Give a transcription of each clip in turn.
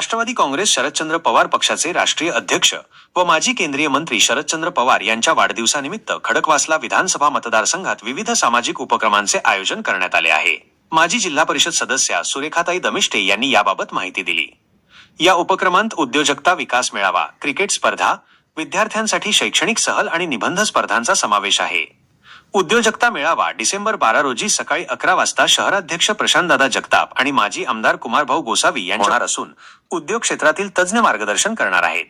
राष्ट्रवादी काँग्रेस शरदचंद्र पवार पक्षाचे राष्ट्रीय अध्यक्ष व माजी केंद्रीय मंत्री शरदचंद्र पवार यांच्या वाढदिवसानिमित्त खडकवासला विधानसभा मतदारसंघात विविध सामाजिक उपक्रमांचे आयोजन करण्यात आले आहे. माजी जिल्हा परिषद सदस्या सुरेखाताई दमिष्टे यांनी याबाबत माहिती दिली. या उपक्रमांत उद्योजकता विकास मेळावा क्रिकेट स्पर्धा विद्यार्थ्यांसाठी शैक्षणिक सहल आणि निबंध स्पर्धांचा समावेश आहे. उद्योजकता मेळावा डिसेंबर बारा रोजी सकाळी अकरा वाजता शहराध्यक्ष प्रशांतदादा जगताप आणि माजी आमदार कुमारभाऊ गोसावी यांच्या होणार. असून उद्योग क्षेत्रातील तज्ज्ञ मार्गदर्शन करणार आहेत.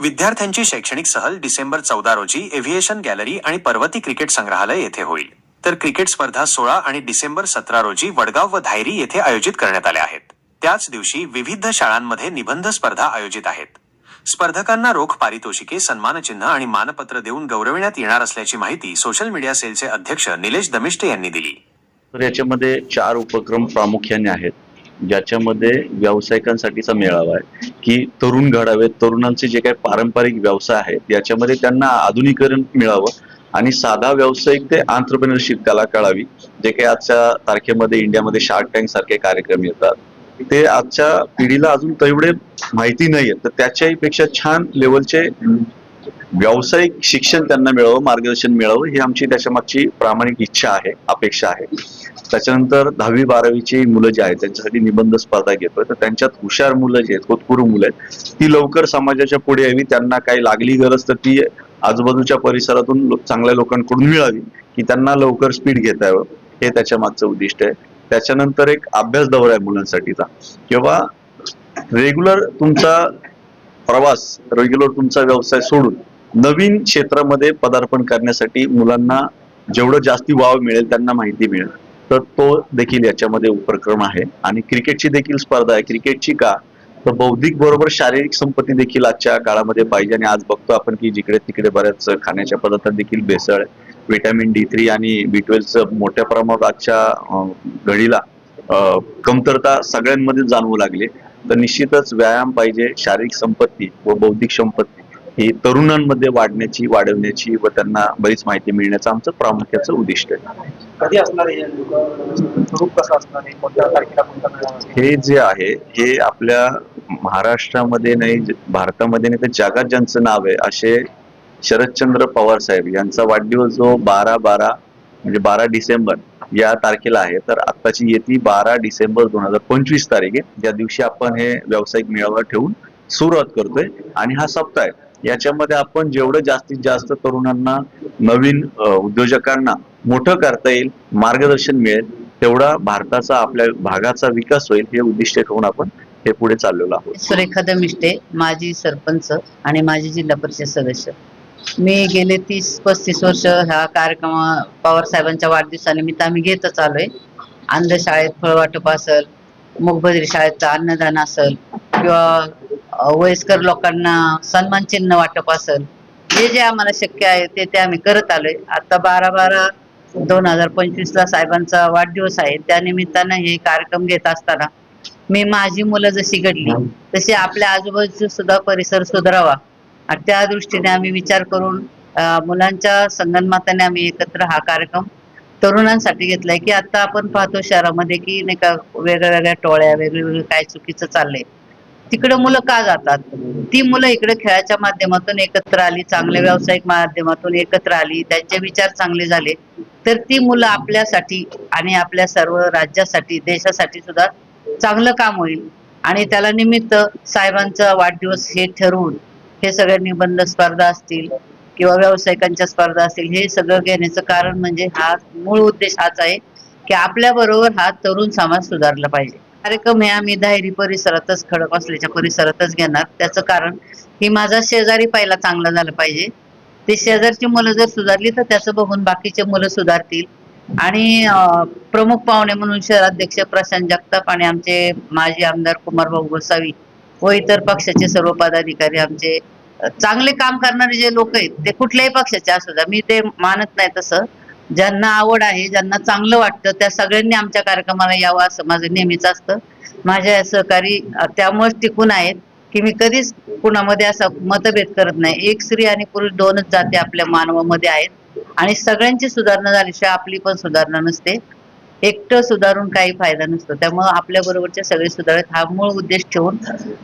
विद्यार्थ्यांची शैक्षणिक सहल डिसेंबर चौदा रोजी एव्हिएशन गॅलरी आणि पर्वती क्रिकेट संग्रहालय येथे होईल. तर क्रिकेट स्पर्धा सोळा आणि डिसेंबर सतरा रोजी वडगाव व धायरी येथे आयोजित करण्यात आल्या आहेत. त्याच दिवशी विविध शाळांमध्ये निबंध स्पर्धा आयोजित आहेत. स्पर्धकांना रोख पारितोषिके सन्मानचिन्ह आणि मानपत्र देऊन गौरविण्यात येणार असल्याची माहिती सोशल मीडिया सेलचे अध्यक्ष निलेश दमिष्टे यांनी दिली. तर याच्यामध्ये चार उपक्रम प्रामुख्याने आहेत ज्याच्यामध्ये व्यावसायिकांसाठीचा मेळावा आहे की तरुण घडावेत तरुणांचे जे काही पारंपरिक व्यवसाय आहेत याच्यामध्ये त्यांना आधुनिकरण मिळावं आणि साधा व्यावसायिक ते आंतरप्रिनरशिप त्याला कळावी जे काही आजच्या तारखेमध्ये इंडियामध्ये शार्क टँक सारखे कार्यक्रम येतात. ते आजच्या पिढीला अजून तेवढे माहिती नाहीये. तर त्याच्याही पेक्षा छान लेवलचे व्यावसायिक शिक्षण त्यांना मिळावं मार्गदर्शन मिळावं ही आमची त्याच्या मागची प्रामाणिक इच्छा आहे अपेक्षा आहे. त्याच्यानंतर दहावी बारावीची मुलं जी आहेत त्यांच्यासाठी निबंध स्पर्धा घेतोय. तर त्यांच्यात हुशार मुलं जी आहेत होतकुरू मुलं आहेत ती लवकर समाजाच्या पुढे यावी. त्यांना काही लागली गरज तर ती आजूबाजूच्या परिसरातून चांगल्या लोकांकडून मिळावी की त्यांना लवकर स्पीड घेता यावं. हे त्याच्या मागचं उद्दिष्ट आहे. त्याच्यानंतर एक अभ्यास दौरा आहे मुलांसाठीचा. किंवा रेग्युलर तुमचा प्रवास रेग्युलर तुमचा व्यवसाय सोडून नवीन क्षेत्रामध्ये पदार्पण करण्यासाठी मुलांना जेवढं जास्ती वाव मिळेल त्यांना माहिती मिळेल. तर तो देखील याच्यामध्ये उपक्रम आहे. आणि क्रिकेटची देखील स्पर्धा आहे. क्रिकेटची का? तर बौद्धिक बरोबर शारीरिक संपत्ती देखील आजच्या काळामध्ये पाहिजे. आणि आज बघतो आपण की जिकडे तिकडे बऱ्याच खाण्याच्या पदार्थात देखील भेसळ विटॅमिन डी थ्री आणि बी ट्वेल्वचं मोठ्या प्रमाणात आजच्या घडीला कमतरता सगळ्यांमध्ये जाणवू लागली. तर निश्चितच व्यायाम पाहिजे शारीरिक संपत्ती व बौद्धिक संपत्ती ही तरुणांमध्ये वाढण्याची वाढवण्याची व त्यांना बरीच माहिती मिळण्याचं आमचं प्रामुख्याचं उद्दिष्ट आहे. कधी असणार आहे? हे जे आहे हे आपल्या महाराष्ट्रामध्ये नाही भारतामध्ये नाही तर जगात ज्यांचं नाव आहे असे शरदचंद्र पवार साहेब यांचा वाढदिवस जो बारा बारा म्हणजे बारा डिसेंबर या तारखेला आहे तर आत्ताची येती बारा डिसेंबर दोन हजार पंचवीस तारीख आहे. ज्या दिवशी आपण हे व्यावसायिक मेळावा ठेवून सुरुवात करतोय. आणि हा सप्ताह याच्यामध्ये आपण जेवढं जास्तीत जास्त तरुणांना नवीन उद्योजकांना मोठं करता येईल मार्गदर्शन मिळेल तेवढा भारताचा आपल्या भागाचा विकास होईल हे उद्दिष्ट ठेवून आपण हे पुढे चाललेलो आहोत. सुरेखा दमिष्टे माजी सरपंच आणि माजी जिल्हा परिषद सदस्य. मी गेले तीस पस्तीस वर्ष ह्या कार्यक्रम पवार साहेबांच्या वाढदिवसानिमित्त आम्ही घेतच आलोय. अंधशाळेत फळवाटप फळ वाटप असेल मुखबधिर शाळेचं अन्नदान असेल किंवा वयस्कर लोकांना सन्मान चिन्ह वाटप असेल जे जे आम्हाला शक्य आहे ते ते आम्ही करत आलोय. आता बारा बारा दोन हजार पंचवीस ला साहेबांचा वाढदिवस आहे. त्यानिमित्तानं हे कार्यक्रम घेत असताना मी माझी मुलं जशी घडली तशी आपल्या आजूबाजूचा सुद्धा परिसर सुधारावा. आणि त्या दृष्टीने आम्ही विचार करून मुलांच्या संगनमाताने आम्ही एकत्र हा कार्यक्रम तरुणांसाठी घेतलाय. की आता आपण पाहतो शहरामध्ये की नाही का वेगळ्या वेगळ्या टोळ्या वेगळे काय चुकीचं चाललंय. तिकडे मुलं का जातात? ती मुलं इकडे खेळाच्या माध्यमातून एकत्र आली चांगल्या व्यावसायिक माध्यमातून एकत्र आली त्यांचे विचार चांगले झाले तर ती मुलं आपल्यासाठी आणि आपल्या सर्व राज्यासाठी देशासाठी सुद्धा चांगलं काम होईल. आणि त्याला निमित्त साहेबांचा वाढदिवस हे ठरवून हे सगळे निबंध स्पर्धा असतील किंवा व्यावसायिकांच्या स्पर्धा असतील हे सगळं घेण्याचं कारण म्हणजे हा मूळ उद्देश हाच आहे की आपल्या बरोबर हा तरुण समाज सुधारला पाहिजे. कार्यक्रम हे आम्ही दायरी परिसरातच खडक असल्याच्या परिसरातच घेणार. त्याचं कारण ही माझा शेजारी पहिला चांगला झाला पाहिजे. ते शेजारची मुलं जर सुधारली तर त्याचं बघून बाकीचे मुलं सुधारतील. आणि प्रमुख पाहुणे म्हणून शहराध्यक्ष प्रशांत जगताप आणि आमचे माजी आमदार कुमारभाऊ गोसावी व इतर पक्षाचे सर्व पदाधिकारी आमचे चांगले काम करणारे जे लोक आहेत ते कुठल्याही पक्षाचे असू द्या. मी ते मानत नाही तसं. ज्यांना आवड आहे ज्यांना चांगलं वाटतं त्या सगळ्यांनी आमच्या कार्यक्रमाला यावं असं माझं नेहमीच असतं. माझ्या सहकारी त्यामुळे त्यामुळेच टिकून आहेत की मी कधीच कुणामध्ये असा मतभेद करत नाही. एक स्त्री आणि पुरुष दोनच जाती आपल्या मानवामध्ये आहेत. आणि सगळ्यांची सुधारणा झाल्याशिवाय आपली पण सुधारणा नसते. एकटं सुधारून काही फायदा नसतो. त्यामुळं आपल्या बरोबरचे सगळे सुधारत हा मूळ उद्देश ठेवून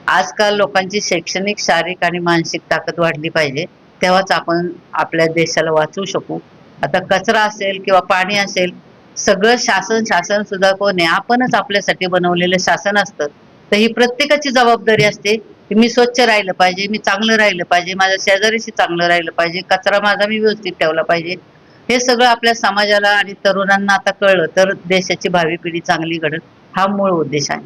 आजकाल लोकांची शैक्षणिक शारीरिक आणि मानसिक ताकद वाढली पाहिजे. तेव्हाच आपण आपल्या देशाला वाचवू शकू. आता कचरा असेल किंवा पाणी असेल सगळं शासन शासन सुद्धा कोण आहे आपणच आपल्यासाठी बनवलेलं शासन असतं. तर ही प्रत्येकाची जबाबदारी असते की मी स्वच्छ राहिलं पाहिजे मी चांगलं राहिलं पाहिजे माझ्या शेजारीशी चांगलं राहिलं पाहिजे कचरा माझा मी व्यवस्थित ठेवला पाहिजे. हे सगळं आपल्या समाजाला आणि तरुणांना आता कळलं तर देशाची भावी पिढी चांगली घडत हा मूळ उद्देश आहे.